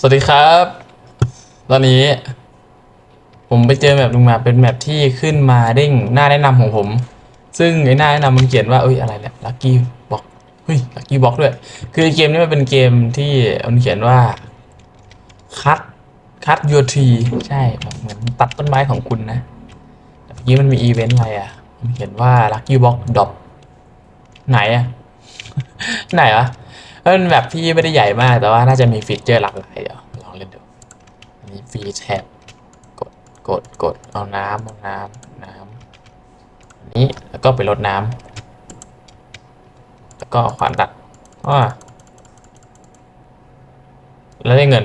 สวัสดีครับ ตอนนี้ ผมไปเจอแมปหนึงมาเป็นแมปที่ขึ้นมาเด้งหน้าแนะนำของผม ซึ่งไอ้หน้าแนะนำมันเขียนว่าเอ้ยอะไรเนี่ยลัคกี้บ็อกเฮ้ยลัคกี้บ็อกด้วย คือเกมนี้มันเป็นเกมที่มันเขียนว่าคัดคัดยูทีใช่แบบเหมือนตัดต้นไม้ของคุณนะเมื่อกี้มันมีอีเวนต์อะไรอะมันเขียนว่าลัคกี้บ็อกดอปไหนอะ ไหนวะ เป็นแบบที่ไม่ได้ใหญ่มาก แต่ว่าน่าจะมีฟีเจอร์หลากหลายเดี๋ยวลองเล่นดูอันนี้ฟรีแท็บกดกดกดเอาน้ำเอาน้ำน้ำอันนี้แล้วก็ไปรดน้ำแล้วก็ขวานตัดอ่าแล้วได้เงิน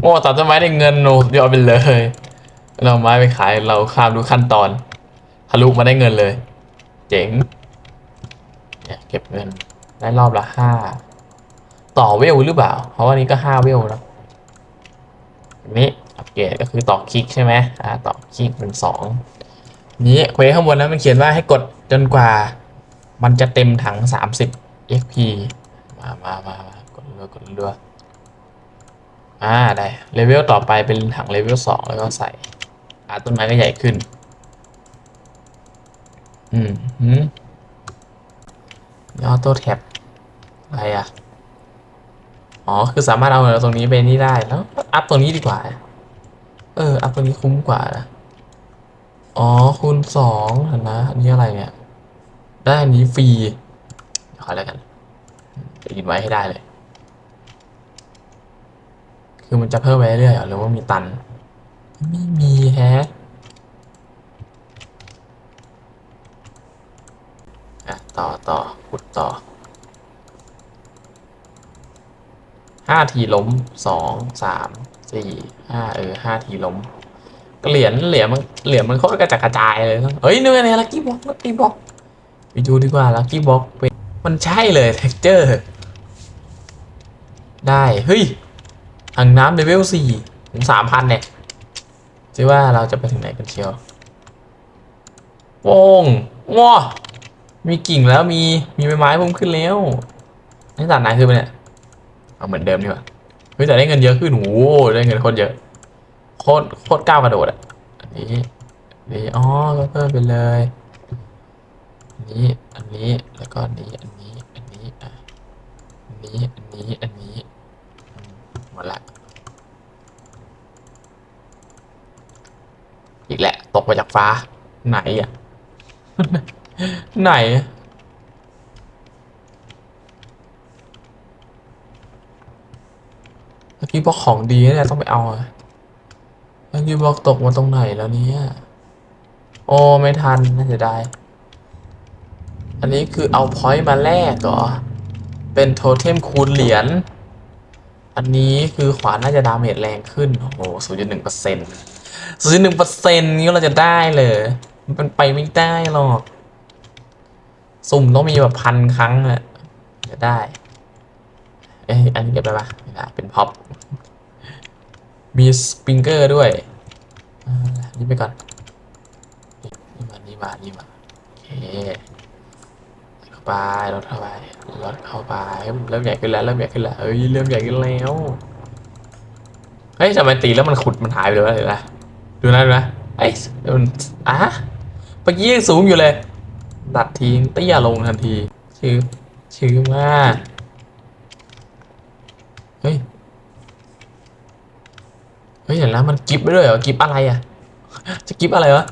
โอ้ตัดต้นไม้ได้เงินโอ้ยอดไปเลย เราเอาไม้ไปขายเราข้ามดูขั้นตอนทะลุมาได้เงินเลย เจ๋งเนี่ยเก็บเงินได้รอบละห้า ต่อเวลหรือเปล่า เพราะว่านี้ก็ห้าเวลแล้วนนี้อัปเกรดก็คือต่อคลิกใช่ไหมอ่าต่อคลิกเป็นสองนี้เควสข้างบนนั้นมันเขียนว่าให้กดจนกว่า มันจะเต็มถัง30 XP มามามามากดเรือกดเรืออ่าได้เลเวลต่อไปเป็นถังเลเวลสองแล้วก็ใส่อ่าต้นไม้ก็ใหญ่ขึ้น อืมหืมออโต้แท็บอะไรอะ อ๋อ คือสามารถเอาตรงนี้ไปนี่ได้แล้วอัพตรงนี้ดีกว่า เออ อัพตรงนี้คุ้มกว่านะอ๋อ คูณสองนะอันนี้อะไรเนี่ย ได้อันนี้ฟรีขอแล้วกันจะยินไว้ให้ได้เลย คือมันจะเพิ่มไปเรื่อยๆหรอหรือว่ามีตัน ไม่มีแฮะอะต่อต่อขุดต่อ ห้าทีล้มสองสามสี่ห้าเออห้าทีล้มเหรียญเหรียญมันเหรียญมันโคตรกระจัดกระจายเลยเฮ้ยเนื้อเนี่ยลักกี้บ็อกลักกี้บ็อกไปดูดีกว่าลักกี้บ็อกเป็นมันใช่เลยเท็กเจอร์ ได้เฮ้ยถังน้ำเลเวลสี่ถึงสามพันเนี่ยจะว่าเราจะไปถึงไหนกันเชียวโป้งว้ามีกิ่งแล้วมีมีใบไม้พิ่มขึ้นแล้วนี่ตัดไหนคือไปเนี่ย เอาเหมือนเดิมดีกว่าเฮ้ยแต่ได้เงินเยอะขึ้นโอ้โหได้เงินโคตรเยอะโคตรโคตรก้าวกระโดดอะอันนี้อันนี้อ๋อก็เพิ่มไปเลยอันนี้อันนี้แล้วก็อันนี้อันนี้อันนี้อะอันนี้อันนี้อันนี้อืมหมดละอีกแหละ ตกมาจากฟ้าไหนอะ ไหนอะ เมื่อกี้บอกของดีเนี่ยต้องไปเอาอะเมื่อกี้บอกตกมาตรงไหนแล้วเนี่ย โอ้ไม่ทันน่าจะได้ อันนี้คือเอาพอยต์มาแลกเหรอ เป็นโทเทมคูณเหรียญ อันนี้คือขวานน่าจะดาเมจแรงขึ้น โอ้โหศูนย์จุดหนึ่งเปอร์เซ็นต์ศูนย์จุดหนึ่งเปอร์เซ็นต์นี้เราจะได้เลยมันเป็นไปไม่ได้หรอก สุ่มต้องมีแบบพันครั้งอะจะได้ นนี้เก็บได้ปะไม่ได้เป็นพ็อปมีสปริงเกอร์ด้วยอ่านี่ไปก่อนนี่มานี่มานี่มาโอเคเข้าไปรถเข้าไปรถเข้าไปเริ่มใหญ่ขึ้นแล้วเริ่มใหญ่ขึ้นแล้วเอ้ยเริ่มใหญ่ขึ้นแล้วเฮ้ยทำไมตีแล้วมันขุดมันหายไปเลยวะเดี๋ยวนะดูนะดูนะเอ้ยมันอะเมื่อกี้ยังสูงอยู่เลย ดัดทิ้งเตี้ยลงทันทีชื่อชื่อมาก เฮ้ย เฮ้ยเดี๋ยว นะ มันกิฟไปด้วยเหรอ กิฟอะไรอะ จะกิฟอะไรวะ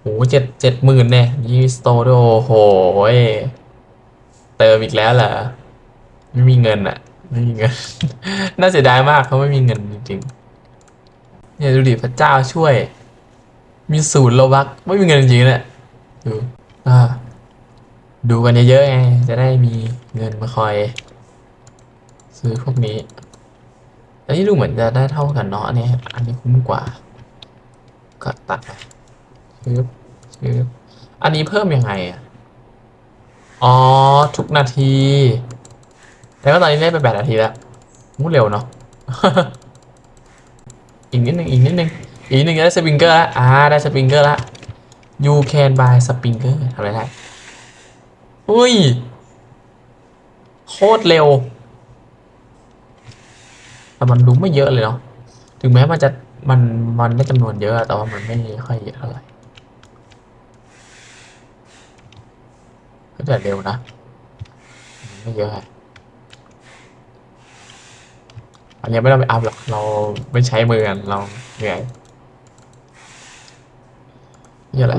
โอ้เจ็ดเจ็ดหมื่นเนี่ยยี่สโตโดโอ้โหยเติมอีกแล้วเหรอ ไม่มีเงินอะ ไม่มีเงิน น่าเสียดายมากเขาไม่มีเงินจริงๆ เนี่ยดูดิพระเจ้าช่วย มีศูนย์โลบักไม่มีเงินจริงๆเนี่ยดูอ่าดูกันเยอะๆไง จะได้มีเงินมาคอย ซื้อพวกนี้ อันนี้ดูเหมือนจะได้เท่ากันเนาะอันนี้ อันนี้คุ้มกว่า ก็ตัดไปชืบชืบอันนี้เพิ่มยังไงอะอ๋อทุกนาทีแต่ว่าตอนนี้ได้ไปแปดนาทีแล้วมูเร็วเนาะอีกนิดนึงอีกนิดนึงอีกนิดนึงจะได้สปริงเกอร์ละอ่าได้สปริงเกอร์ละ you can buy สปริงเกอร์ทำอะไรได้อุ้ย โคตรเร็ว แต่มันดูไม่เยอะเลยเนาะถึงแม้มันจะมันมันได้จำนวนเยอะ แต่ว่ามันไม่ค่อยเยอะเท่าไหร่ก็แต่เร็วนะไม่เยอะอะอันนี้ไม่ต้องไปอัพหรอกเราไม่ใช้มือกันเราเหนื่อยนี่อะไร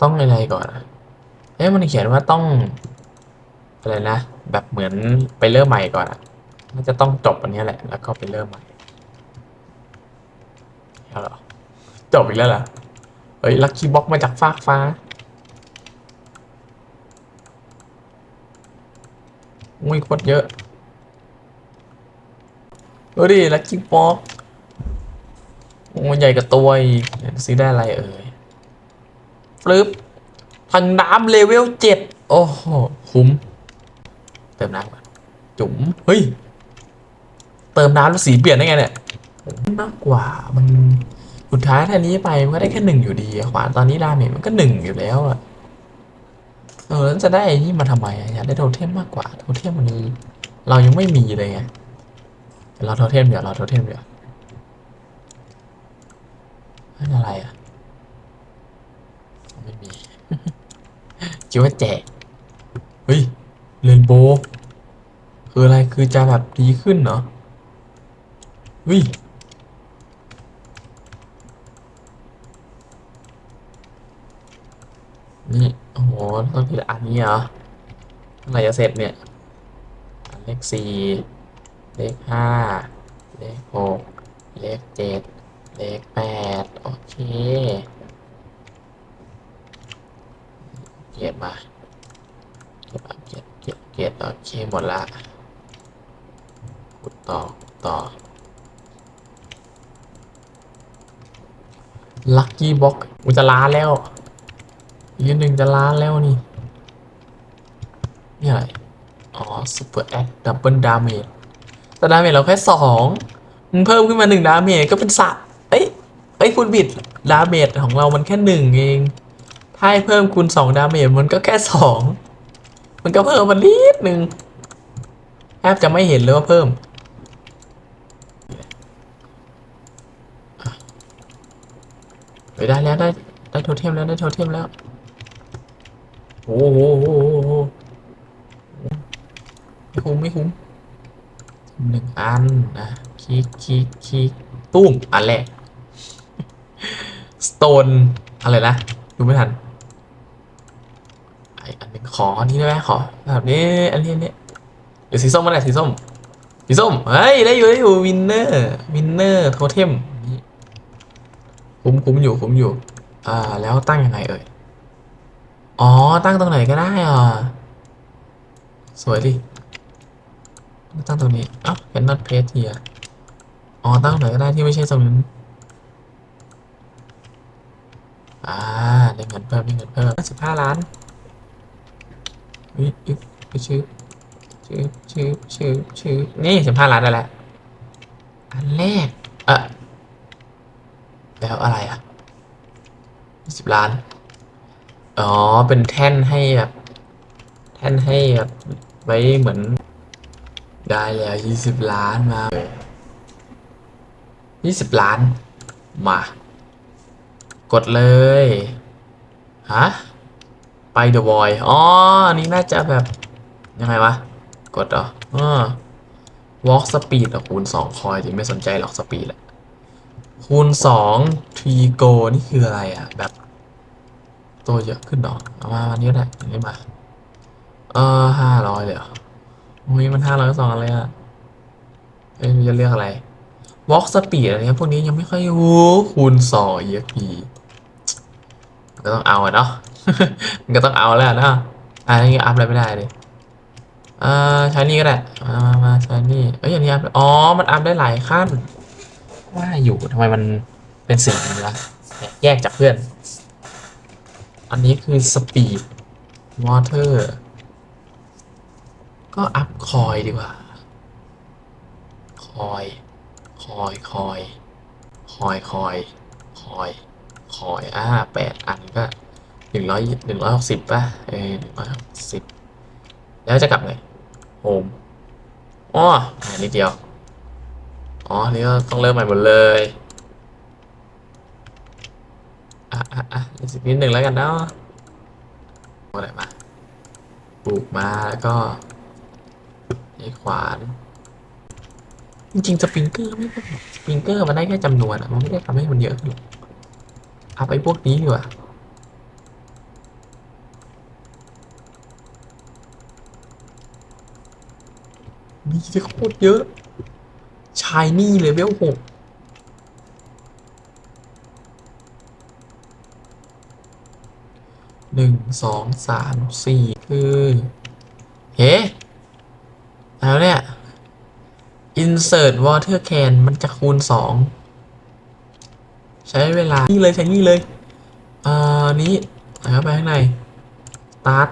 ต้องอะไรก่อนเอ๊ะมันเขียนว่าต้องอะไรนะแบบเหมือนไปเริ่มใหม่ก่อนอะ น่าจะต้องจบอันนี้แหละ แล้วก็ไปเริ่มใหม่เอาหรอ จบอีกแล้วเหรอ เฮ้ย ลัคกี้บ็อกมาจากฟากฟ้า อุ้ยโคตรเยอะดูดิลัคกี้บ็อกโอ้ใหญ่กับตัวอีกเดี๋ยซื้อได้อะไรเอ่ยฟลึบทางน้ำเลเวลเจ็ดโอ้โห คุ้ม เติมน้ำก่อนจุ๋ม เฮ้ย ติมน้ำแล้วสีเปลี่ยนได้ไงเนี่ยมากกว่ามันสุดท้ายท่านี้ไปมันก็ได้แค่หนึ่งอยู่ดีขวานตอนนี้ดาเมจมันก็หนึ่งอยู่แล้วอะเออแล้วจะได้นี่มาทำไมอยากได้โทเทมมากกว่าโทเทมมันเรายังไม่มีเลยไงเราโทเทมเดี๋ยวเราโทเทมเดี๋ยวนั่นอะไรอะไม่มีคิดว่าแจกเฮ้ยเรนโบว์คืออะไรคือจะแบบดีขึ้นเหร อเฮ้ยนี่โอ้โหต้องทีละอันนี้เหรอเมื่อไหร่จะเสร็จเนี่ยเลขสี่เลขห้าเลขหกเลขเจ็ดเลขแปดโอเคเกียรมาเก็บมาเกียรเกียรเกียรโอเคหมดละขุดต่อขุดต่อ ลัคกี้บ็อกมันจะล้านแล้วอีกนิดหนึ่งจะล้านแล้วนี่ นี่อะไร อ๋อซูเปอร์แอดดับเบิลดาเมจแต่ดาเมจเราแค่สองมันเพิ่มขึ้นมาหนึ่งดาเมจก็เป็นสะเอ้ย เอ้ยคุณบิดดาเมจของเรามันแค่หนึ่งเอง ถ้าให้เพิ่มคูณสองดาเมจมันก็แค่สองมันก็เพิ่มมานิดหนึ่งแทบจะไม่เห็นเลยว่าเพิ่ม ไปได้แล้วได้ได้โทเทมแล้วได้โทเทมแล้วโอ้โหโอ้โหไม่คุ้มไม่คุ้มหนึ่งอันนะคลิกคลิกคลิกตุ้มอันแรกสโตนอะไรนะดูไม่ทันไออันนึงขออันนี้ได้ไหมขอแบบนี้อันนี้อันนี้เดี๋ยวสีส้มมาไหนอยสีส้มสีส้มเฮ้ยได้อยู่ได้อยู่วินเนอร์วินเนอร์โทเทม คุ้มคุ้มอยู่คุ้มอยู่ อ่า แล้วตั้งยังไงเอ่ย อ๋อ ตั้งตรงไหนก็ได้อะ สวยดิ ตั้งตรงนี้อ้า cannot place here อ๋อ ตั้งตรงไหนก็ได้ที่ไม่ใช่ตรงนั้น อ่า ได้เงินเพิ่มได้เงินเพิ่มสิบห้าล้านเฮ้ยอึ๊บไปชื่อชื่อชื่อชื่อชื่อนี่สิบห้าล้านได้แล้ว อันแรก เอะ แล้วอะไรอะสิบล้าน อ๋อ เป็นแท่นให้แบบแท่นให้แบบไว้เหมือน ได้แล้วยี่สิบล้านมายี่สิบล้าน มา กดเลย ฮะ ไปเดอะวอยอ๋อ อันนี้น่าจะแบบ ยังไงวะ กดเหรออ่า walk speed อะคูณสองคอยจริงไม่สนใจหรอกสปีดแหละ คูณสองทรีโกนี่คืออะไรอะแบบ ตัวเยอะขึ้นเหรอเอามาวันนี้ก็ได้อันนี้มา เออห้าร้อยเลยเหรออุ้ยมันห้าร้อยสองอะไรอะเอ้ยจะเรียกอะไร walk speed อะไรเงี้ยพวกนี้ยังไม่ค่อยโอ้คูณสอง EXP มันก็ต้องเอาเนาะมันก็ต้องเอาแล้วนะอะไรเงี้ยอัพอะไรไม่ได้เลยอ่าใช้นี่ก็ได้มามาใช้นี่เอ้ยอย่างนี้อัพอ๋อ มันอัพได้หลายขั้น ว่าอยู่ทำไมมันเป็นสิ่งนี้วะแยกจากเพื่อน อันนี้คือ speed water ก็อัพคอยดีกว่า คอย คอย คอย คอย คอย คอย คอย อ่าแปดอันก็หนึ่งร้อยหนึ่งร้อยหกสิบป่ะ เออหนึ่งร้อยหกสิบแล้วจะกลับไงโฮมอ๋ออ่นิดเดียว อ๋อนี่ก็ต้องเริ่มใหม่หมดเลยอะอะอะอีกนิดหนึ่งแล้วกันเนาะอะไรมาปลูกมาแล้วก็ไอ้ขวาน จริงๆสปริงเกอร์ไม่ต้อสปริงเกอร์มันได้แค่จำนวนอะมันไม่ได้ทำให้มันเยอะขึ้นหรอกเอาไปพวกนี้ดีกว่ามีจะโคตรเยอะายนี่เลเวลหกหนึ่งสองสามสี่คือเฮ้แล้วเนี่ย insert water can มันจะคูณสองใช้เวลา นี่เลยใช้นี่เลยอ่อนี้ใส่เข้าไปข้างใน start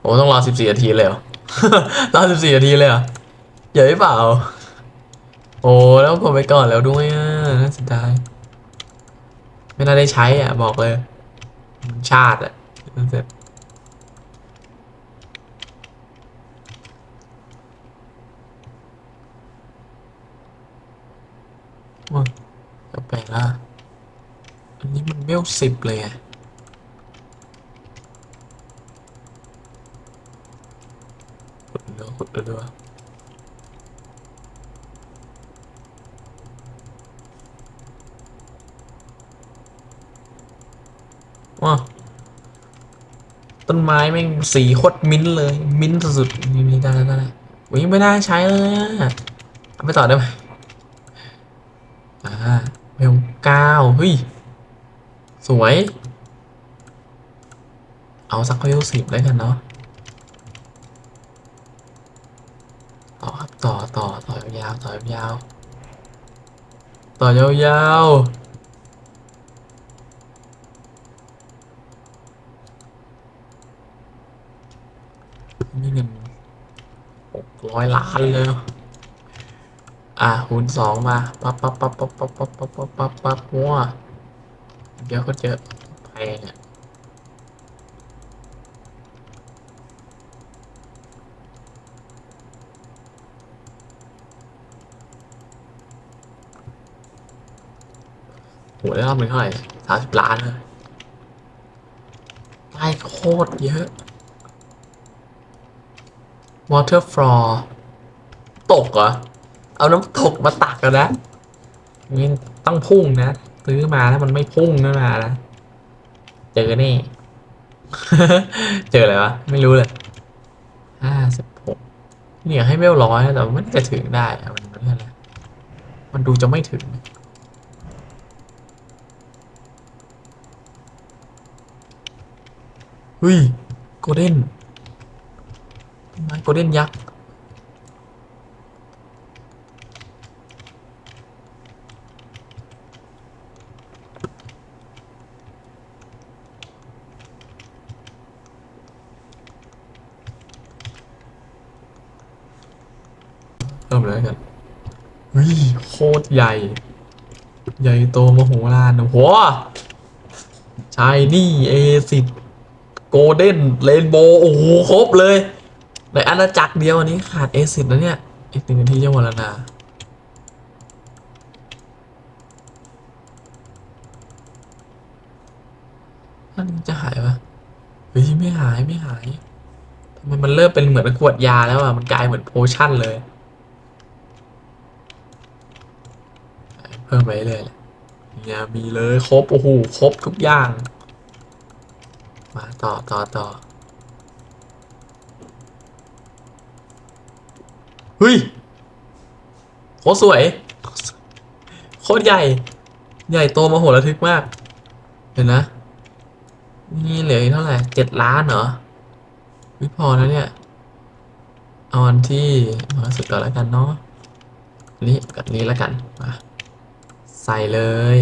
โอ้ต้องรอสิบสี่นาทีเลยเหรอ รอสิบสี่นาทีเลยเหรอ เยอะหรือเปล่า โอ้แล้วผมไปก่อนแล้วด้วยอะน่าเสียดายไม่น่าได้ใช้อะ บอกเลย ชาติอะเสร็จโอ้ยจะแปลกละอันนี้มันเวลสิบเลยอะขุดเรือขุดเรือ ว้าต้นไม้แม่งสีโคตรมิ้นท์เลย มิ้นท์สุดๆนี่นี่ได้ได้ได้วิ่งไม่ได้ใช้เลยอะเอาไปต่อได้ไหมอ่าเวลเก้าเฮ้ย สวย เอาสักเวลสิบแล้วกันเนาะต่อครับต่อต่อต่อยาวต่อยาวต่อยาวๆนี่เงินหก ร้อยล้านเลยอะคูณสองมาปั๊บปั๊บปั๊บปั๊บปั๊บปั๊บปั๊บปั๊บปั๊บปั๊บวัวเดี๋ยวก็เจอแพงอะโหได้รอบหนึ่งเท่าไหร่สามสิบล้านเลยได้โคตรเยอะ water floor ตกเหรอ เอาน้ำตกมาตักกันนะนี่ต้องพุ่งนะซื้อมาแล้วมันไม่พุ่งนั่นมานะเจอแน่เจออะไรวะ ไม่รู้เลยห้าสิบหกเนี่ยให้เวลร้อยแต่มันไม่น่าจะถึงได้อะมันมันอะไรมันดูจะไม่ถึงเฮ้ยโกลเด้น ไม้โกลเด้นยักษ์เริ่มเลยแล้วกันเฮ้ยโคตรใหญ่ ใหญ่โตมโหฬารโอ้ชายนี่เอสิโกลเด้นเรนโบว์โอ้โห ครบเลย ในอาณาจักรเดียวอันนี้ขาดเอสิแล้วเนี่ย อีกหนึ่งนาทีจะหมดแล้วนะอันนี้จะหายปะเฮ้ยไม่หายไม่หายทำไมมันเริ่มเป็นเหมือนขวดยาแล้วอะ มันกลายเหมือนโพชั่นเลย เพิ่มไปเรื่อยๆแหละเนี่ยมีเลยครบ โอ้โห ครบทุกอย่าง มาต่อต่อต่อ เฮ้ยโคตรสวย โคตรใหญ่ ใหญ่โตมโหฬารทึกมาก เห็นนะ นี่เหลืออีกเท่าไหร่เจ็ดล้านเหรอวิพอแล้วเนี่ย เอาอันที่มาสุดก่อนแล้วกันเนาะนนี้กับนี้แล้วกันมาใส่เลย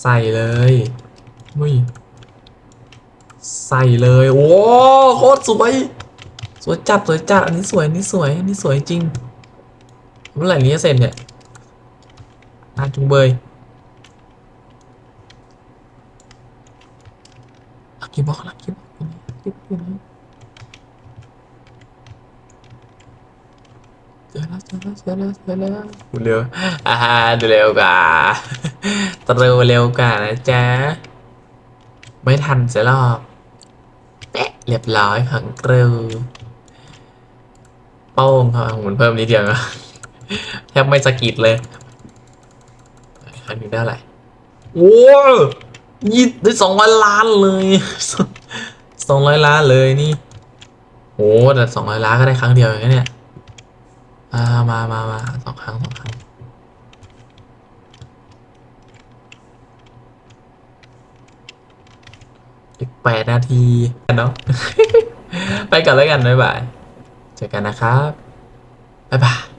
ใส่เลยอุ้ยใส่เลย โอ้โคตรสวย วยจัดสวยจัดอันนี้สวยอันนี้สวยอันนี้สวยจริงเมื่อไหร่นี้จะเสร็จเนี่ยนานจุงเบยลักกี้บ็อกลักกี้บ็อกลักกี้บ็อกเจอแล้วเจอแล้วเจอแล้วเจอแล้วเร็วอ่าดูเร็วกว่าตเร็วเร็วกว่านะจ๊ะไม่ทันเสียหรอกแปะเรียบร้อยผังเร็ว โป้งครับหมุนเพิ่มนิดเดียวนะแทบไม่สกิดเลยครั้งนี้ได้อะไรโอ้ยยี่ได้สองร้อยล้านเลยสองร้อยล้านเลยนี่โอ้แต่สองร้อยล้านก็ได้ครั้งเดียวอย่างนี้เนี่ยอ่ามามามาสองครั้งสองครั้งอีกแปดนาทีเนาะไปก่อนแล้วกันบ๊ายบาย เจอกันนะครับ บ๊ายบาย